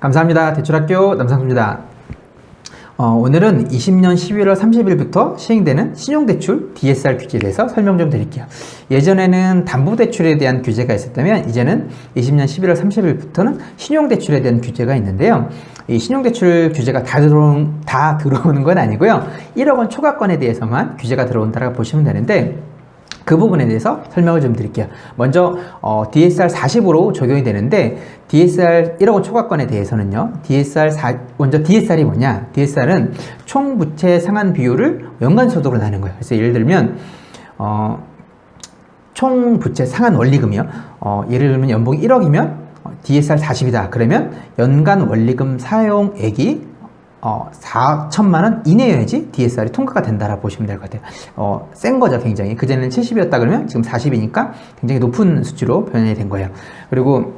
감사합니다. 대출학교 남상수입니다. 어, 오늘은 20년 12월 30일부터 시행되는 신용대출 DSR 규제에 대해서 설명 좀 드릴게요. 예전에는 담보대출에 대한 규제가 있었다면 이제는 20년 11월 30일부터는 신용대출에 대한 규제가 있는데요. 이 신용대출 규제가 다 들어오는, 다 들어오는 건 아니고요. 1억 원 초과권에 대해서만 규제가 들어온다고 보시면 되는데 그 부분에 대해서 설명을 좀 드릴게요. 먼저 어, DSR 40으로 적용이 되는데 DSR 1억 원 초과권에 대해서는요. DSR 4 먼저 DSR이 뭐냐? DSR은 총 부채 상환 비율을 연간 소득으로 나는 거예요. 그래서 예를 들면 어, 총 부채 상환 원리금이요. 어, 예를 들면 연봉이 1억이면 DSR 40이다. 그러면 연간 원리금 사용액이 어, 4천만 원 이내여야지 DSR이 통과가 된다라고 보시면 될 것 같아요. 어, 센 거죠, 굉장히. 그전에는 70이었다 그러면 지금 40이니까 굉장히 높은 수치로 변환이 된 거예요. 그리고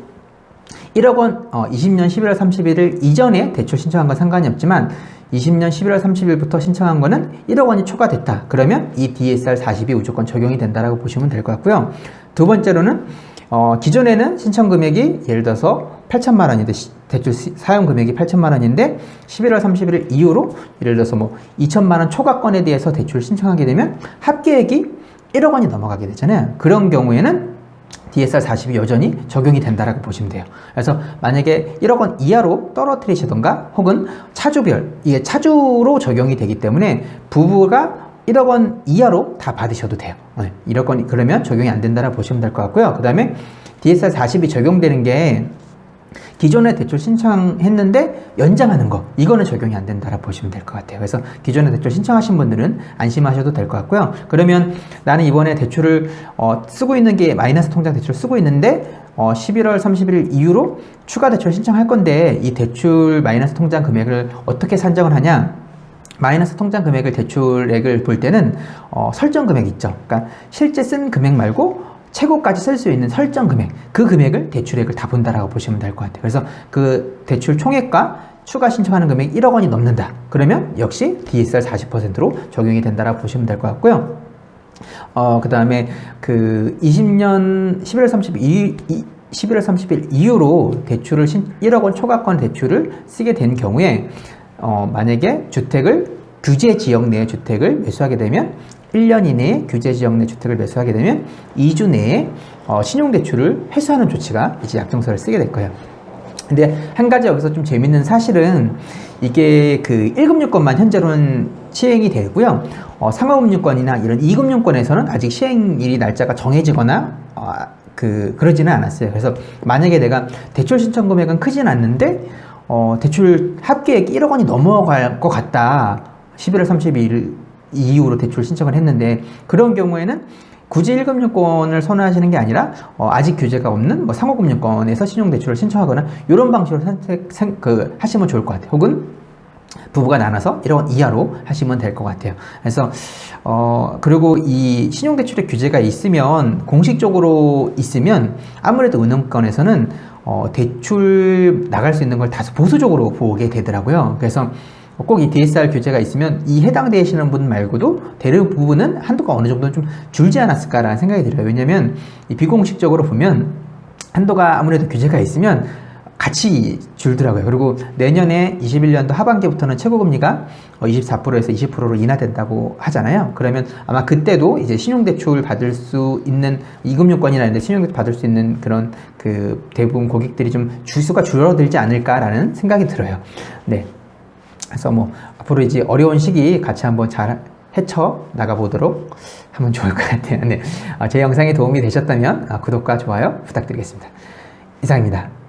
1억 원, 어, 20년 11월 31일 이전에 대출 신청한 건 상관이 없지만 20년 11월 30일부터 신청한 거는 1억 원이 초과됐다. 그러면 이 DSR 40이 무조건 적용이 된다라고 보시면 될 것 같고요. 두 번째로는 어, 기존에는 신청 금액이 예를 들어서 8천만 원인데 대출 사용 금액이 8천만 원인데 11월 31일 이후로 예를 들어서 뭐 2천만 원 초과권에 대해서 대출 신청하게 되면 합계액이 1억 원이 넘어가게 되잖아요. 그런 경우에는 DSR 40이 여전히 적용이 된다라고 보시면 돼요. 그래서 만약에 1억 원 이하로 떨어뜨리시던가 혹은 차주별 이게 차주로 적용이 되기 때문에 부부가 1억 원 이하로 다 받으셔도 돼요. 1억 원 그러면 적용이 안 된다라고 보시면 될 것 같고요. 그 다음에 DSR 40이 적용되는 게 기존에 대출 신청했는데 연장하는 거 이거는 적용이 안 된다라고 보시면 될 것 같아요. 그래서 기존에 대출 신청하신 분들은 안심하셔도 될 것 같고요. 그러면 나는 이번에 대출을 어, 쓰고 있는 게 마이너스 통장 대출 쓰고 있는데 어, 11월 30일 이후로 추가 대출 신청할 건데 이 대출 마이너스 통장 금액을 어떻게 산정을 하냐? 마이너스 통장 금액을 대출액을 볼 때는 어, 설정 금액 있죠. 그러니까 실제 쓴 금액 말고 최고까지 쓸 수 있는 설정 금액, 그 금액을 대출액을 다 본다라고 보시면 될 것 같아요. 그래서 그 대출 총액과 추가 신청하는 금액 1억 원이 넘는다. 그러면 역시 DSR 40%로 적용이 된다라고 보시면 될 것 같고요. 어, 그 다음에 그 20년 11월 32일, 11월 30일 이후로 대출을 신, 1억 원 초과권 대출을 쓰게 된 경우에 어, 만약에 주택을 규제 지역 내의 주택을 매수하게 되면 1년 이내에 규제 지역 내 주택을 매수하게 되면 2주 내에 어, 신용대출을 회수하는 조치가 이제 약정서를 쓰게 될 거예요. 근데 한 가지 여기서 좀 재밌는 사실은 이게 그 1금융권만 현재로는 시행이 되고요. 어, 상호금융권이나 이런 2금융권에서는 아직 시행일이 날짜가 정해지거나 어, 그 그러지는 않았어요. 그래서 만약에 내가 대출 신청 금액은 크진 않는데 어, 대출 합계액 1억 원이 넘어갈 것 같다. 11월 32일 이후로 대출 신청을 했는데 그런 경우에는 굳이 1금융권을 선호하시는 게 아니라 어, 아직 규제가 없는 뭐 상호금융권에서 신용대출을 신청하거나 이런 방식으로 선택 생, 그, 하시면 좋을 것 같아요. 혹은 부부가 나눠서 1억 원 이하로 하시면 될 것 같아요. 그래서 어 그리고 이 신용대출의 규제가 있으면 공식적으로 있으면 아무래도 은행권에서는 어 대출 나갈 수 있는 걸 다소 보수적으로 보게 되더라고요. 그래서 꼭 이 DSR 규제가 있으면 이 해당되시는 분 말고도 대부분은 한도가 어느 정도는 좀 줄지 않았을까라는 생각이 들어요. 왜냐면 이 비공식적으로 보면 한도가 아무래도 규제가 있으면 같이 줄더라고요. 그리고 내년에 21년도 하반기부터는 최고금리가 24%에서 20%로 인하된다고 하잖아요. 그러면 아마 그때도 이제 신용대출 받을 수 있는 이금융권이나 이런 신용대출 받을 수 있는 그런 그 대부분 고객들이 좀 줄수가 줄어들지 않을까라는 생각이 들어요. 네. 그래서 뭐 앞으로 이제 어려운 시기 같이 한번 잘 헤쳐 나가보도록 하면 좋을 것 같아요. 네. 제 영상이 도움이 되셨다면 구독과 좋아요 부탁드리겠습니다. 이상입니다.